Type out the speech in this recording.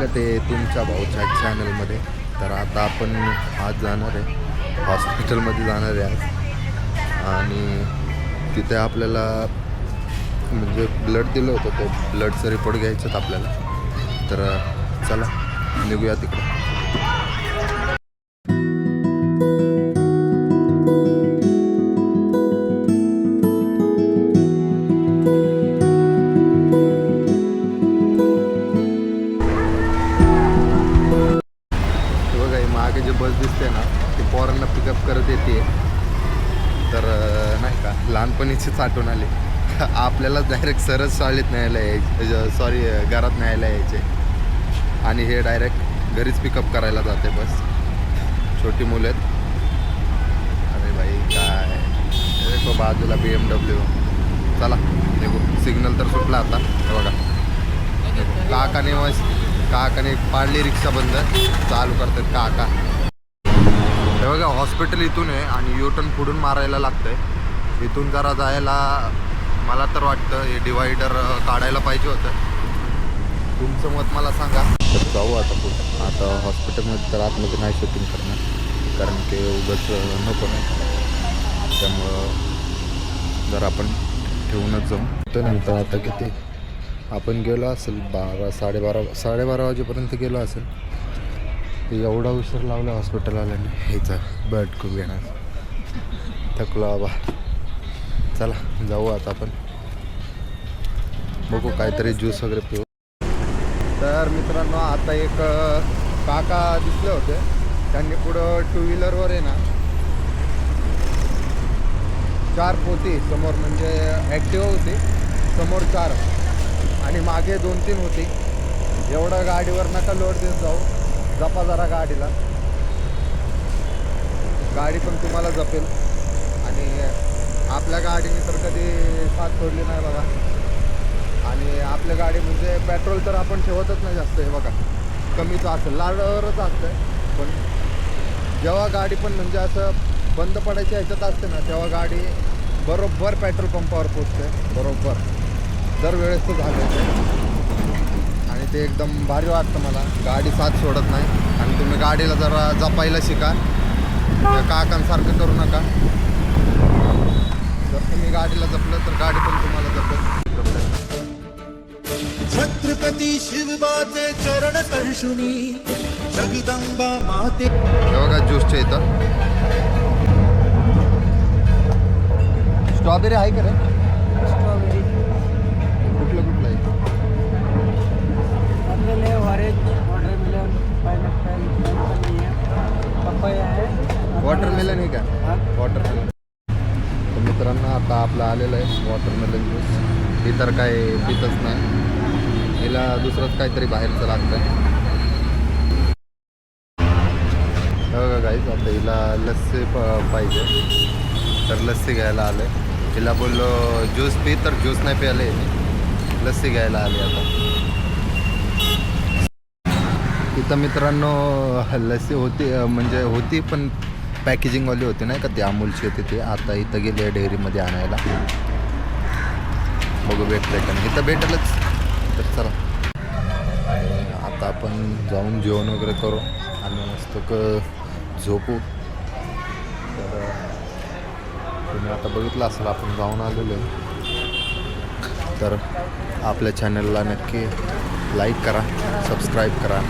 स्वागत आहे तुमच्या भाऊच्या चॅनलमध्ये तर आता आपण आज जाणार आहे. हॉस्पिटलमध्ये जाणार आहे आज. आणि तिथे आपल्याला म्हणजे ब्लड दिलं होतं ते ब्लडचं रिपोर्ट घ्यायचं आपल्याला. तर चला निघूया तिकडे. बस दिसते ना ते पोरांना पिकअप करत येते. तर नाही का लहानपणीचीच आठवण आली. आपल्याला डायरेक्ट सरच शाळेत न्यायला यायचे सॉरी घरात न्यायला यायचे. आणि हे डायरेक्ट घरीच पिकअप करायला जाते बस छोटी मुलं आहेत. अरे भाई काय? देखो बाजूला बी एम डब्ल्यू चला निघू. सिग्नल तर सुटला आता. हे बघा. काकाने मस्त काकाने पाडली रिक्षा बंद. चालू करतात काका. बघा हॉस्पिटल इथून आहे आणि युटर्न पुढून मारायला लागतंय. इथून जरा जायला मला तर वाटतं हे डिवायडर काढायला पाहिजे होतं. तुमचं मत मला सांगा. तर जाऊ आता पुढं. आता हॉस्पिटलमध्ये तर आतमध्ये नाही शूटिंग करणार. कारण ते उगाच नको नाही. त्यामुळं जर आपण ठेवूनच जाऊ. त्यानंतर आता किती? आपण गेलो असेल बारा साडेबारा साडेबारा वाजेपर्यंत गेलो असेल. एवढा उशीर लावला हॉस्पिटल आल्याने ह्याचा बर्ड खूप घेणार. थकलो बाबा. चला जाऊ आता आपण. बघू काहीतरी ज्यूस वगैरे पिऊ. तर मित्रांनो आता एक काका दिसले होते. त्यांनी पुढं टू व्हीलरवर आहे ना चार पोती समोर म्हणजे ॲक्टिवा होती समोर चार. आणि मागे दोन तीन होती. एवढं गाडीवर नका लोड देत जाऊ. जपा जरा गाडीला. गाडी पण तुम्हाला जपेल. आणि आपल्या गाडीने तर कधी साथ सोडली नाही बघा आणि आपल्या गाडी म्हणजे पेट्रोल तर आपण ठेवतच नाही जास्त हे बघा. कमीच असेल लाडवरच असतं पण जेव्हा गाडी पण म्हणजे असं बंद पडायच्या ह्याच्यात असते ना तेव्हा गाडी बरोबर पेट्रोल पंपावर पोचते बरोबर. दरवेळेस तर झालं ते एकदम भारी वाटतं मला. गाडी साथ सोडत नाही. आणि तुम्ही गाडीला जरा जपायला शिका. काकांसारखं करू नका. जर तुम्ही गाडीला जपलं तर गाडी पण तुम्हाला जपेल. छत्रपती शिवबाचे चरण स्पर्शुनी जगदंबा माते. बघा ज्यूसच्या इथं. स्ट्रॉबेरी आहे का रे? वॉटरमेलन आहे का? वॉटरमेलन तर मित्रांनो आता आपलं आलेलं आहे वॉटरमेलन ज्यूस ही तर काय पितच नाही. हिला दुसरंच काहीतरी बाहेरचं लागतं आहे गाईज आता हिला लस्सी पाहिजे. तर लस्सी घ्यायला आलं आहे हिला बोललो ज्यूस पी. तर ज्यूस नाही प्यायला लस्सी घ्यायला आली आता. इथं मित्रांनो लस्सी होती म्हणजे होती पण पॅकेजिंगवाली होती नाही का? ते अमूलची होती ते. आता इथं गेली आहे डेअरीमध्ये आणायला. बघू भेटतंय का इथं भेटेलच. तर चला. आणि आता आपण जाऊन जेवण वगैरे करू. आणि मस्त क झोपू. तर तुम्ही आता बघितलं असेल आपण जाऊन आलेलो आहे. तर आपल्या चॅनलला नक्की लाईक करा सबस्क्राईब करा.